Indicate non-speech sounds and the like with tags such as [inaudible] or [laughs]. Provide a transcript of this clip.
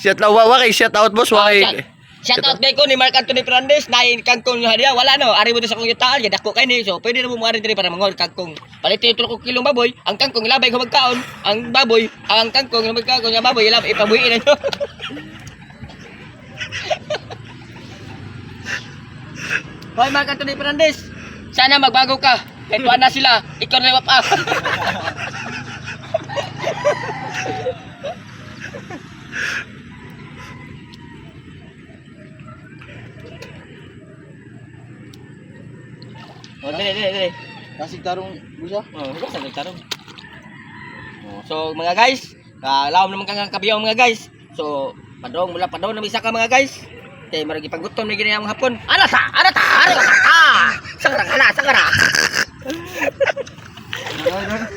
Shout out, wa kay shout out boss, wa kay. Shout out kay ko ni Mark Anthony Fernandez na kangkong hadiah wala no ari mo sa kong yutaan ya dako kay ni so pwede na mo ari diri para mangol kangkong palit yung tulok kilong baboy ang kangkong ilabay ko magkaon ang baboy ang kangkong magkaon yung baboy ilabay ipabuhi na nyo. [laughs] Hoy Mark Anthony Fernandez sana magbago ka wala na sila ikaw na yung up [laughs] Oh, dili, dili, dili. Kasig tarong busa. Oh, huwag sa nagtarong. Oh, so mga guys, kalaom naman kang kabiyaw mga guys. So, padong mula padong na isa ka mga guys. Kay maragi pagutom na ginayang hapon. Ala sa, ala ta, ala ta. Sangara, ala, sangara.